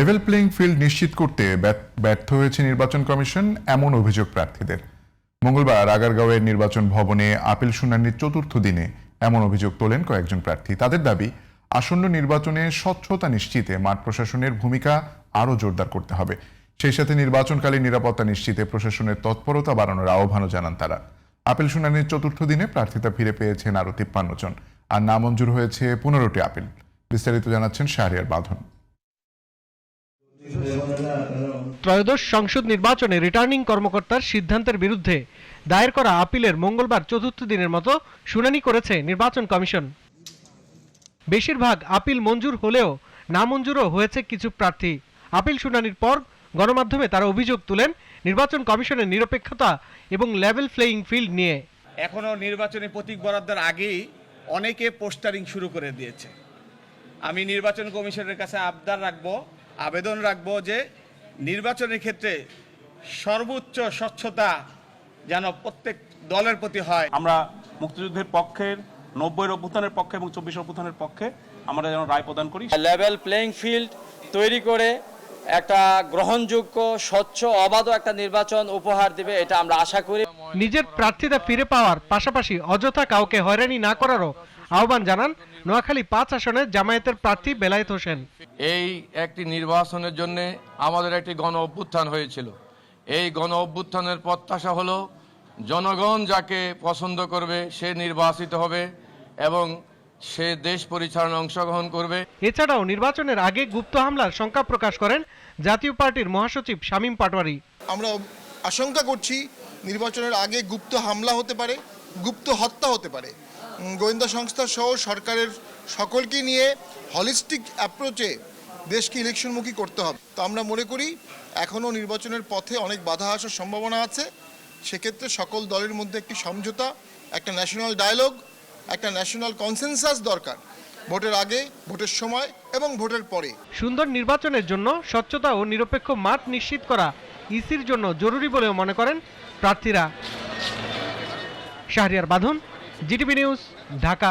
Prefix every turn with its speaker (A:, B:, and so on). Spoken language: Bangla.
A: লেভেল প্লেইং ফিল্ড নিশ্চিত করতে ব্যর্থ- হয়েছে নির্বাচন কমিশন, এমন অভিযোগ প্রার্থীদের। মঙ্গলবার আগারগাঁওয়ের নির্বাচন ভবনে আপিল শুনানির চতুর্থ দিনে এমন অভিযোগ তোলেন কয়েকজন প্রার্থী। তাদের দাবি, আসন্ন নির্বাচনে স্বচ্ছতা নিশ্চিতে মাঠ প্রশাসনের ভূমিকা আরও জোরদার করতে হবে। সেই সাথে নির্বাচনকালীন নিরাপত্তা নিশ্চিতে প্রশাসনের তৎপরতা বাড়ানোর আহ্বানও জানান তারা। আপিল শুনানির চতুর্থ দিনে প্রার্থিতা ফিরে পেয়েছেন আরও তিপ্পান্ন জন। আর নামঞ্জুর হয়েছে পনেরোটি আপিল। বিস্তারিত জানাচ্ছেন শাহরিয়ার বাঁধন।
B: ত্রয়োদশ সংসদ নির্বাচনে রিটার্নিং কর্মকর্তার সিদ্ধান্তের বিরুদ্ধে দায়ের করা আপিলের মঙ্গলবার চতুর্থ দিনের মতো শুনানি করেছে নির্বাচন কমিশন। বেশিরভাগ আপিল মঞ্জুর হলেও নামঞ্জুরও হয়েছে কিছু প্রার্থী। আপিল শুনানির পর গণমাধ্যমে তারা অভিযোগ তুলেন নির্বাচন কমিশনের নিরপেক্ষতা এবং লেভেল প্লেয়িং ফিল্ড নিয়ে।
C: এখনও নির্বাচনী প্রতীক বরাদ্দের আগেই অনেকে পোস্টারিং শুরু করে দিয়েছে। আমি নির্বাচন কমিশনের কাছে আবদার রাখব, আবেদন রাখব যে নির্বাচনের ক্ষেত্রে সর্বোচ্চ স্বচ্ছতা যেন প্রত্যেক দলের প্রতি হয়।
D: আমরা মুক্তিযুদ্ধের পক্ষের নব্বই অভ্যুত্থানের পক্ষে এবং চব্বিশ অভ্যুত্থানের পক্ষে আমরা যেন রায় প্রদান করি।
E: লেভেল প্লেইং ফিল্ড তৈরি করে একটা গ্রহণযোগ্য স্বচ্ছ অবাধ একটা নির্বাচন উপহার দিবে এটা আমরা আশা করি।
B: নিজের প্রার্থিতা ফিরে পাওয়ার পাশাপাশি অযথা কাউকে হয়রানি না করারও আহ্বান জানান নোয়াখালী পাঁচ আসনের জামায়াতের প্রার্থী বেলায়েত হোসেন।
F: এই একটি নির্বাচনের জন্য আমাদের একটি গণ অভ্যুত্থান হয়েছিল। এই গণ অভ্যুত্থানের প্রত্যাশা হলো জনগণ যাকে পছন্দ করবে সে নির্বাচিত হবে এবং সে দেশ পরিচালনা অংশগ্রহণ করবে।
B: এছাড়াও নির্বাচনের আগে গুপ্ত হামলার শঙ্কা প্রকাশ করেন জাতীয় পার্টির মহাসচিব শামীম পাটোয়ারি।
G: আমরা আশঙ্কা করছি নির্বাচনের আগে গুপ্ত হামলা হতে পারে গুপ্ত হত্যা হতে পারে। গোয়েন্দা সংস্থা সহ সরকারের সকলকে নিয়ে হলিস্টিক অ্যাপ্রোচে দেশকে ইলেকশনমুখী করতে হবে। তো আমরা মনে করি এখনও নির্বাচনের পথে অনেক বাধা আসার সম্ভাবনা আছে। সেক্ষেত্রে সকল দলের মধ্যে একটি সমঝোতা, একটা ন্যাশনাল ডায়ালগ একটা ন্যাশনাল কনসেনসাস দরকার। ভোটের আগে, ভোটের সময় এবং ভোটের পরে।
B: সুন্দর নির্বাচনের জন্য স্বচ্ছতা ও নিরপেক্ষ মাঠ নিশ্চিত করা ইসির জন্য জরুরি বলেও মনে করেন প্রার্থীরা। শাহরিয়ার বাঁধন জিটিভি নিউজ ঢাকা।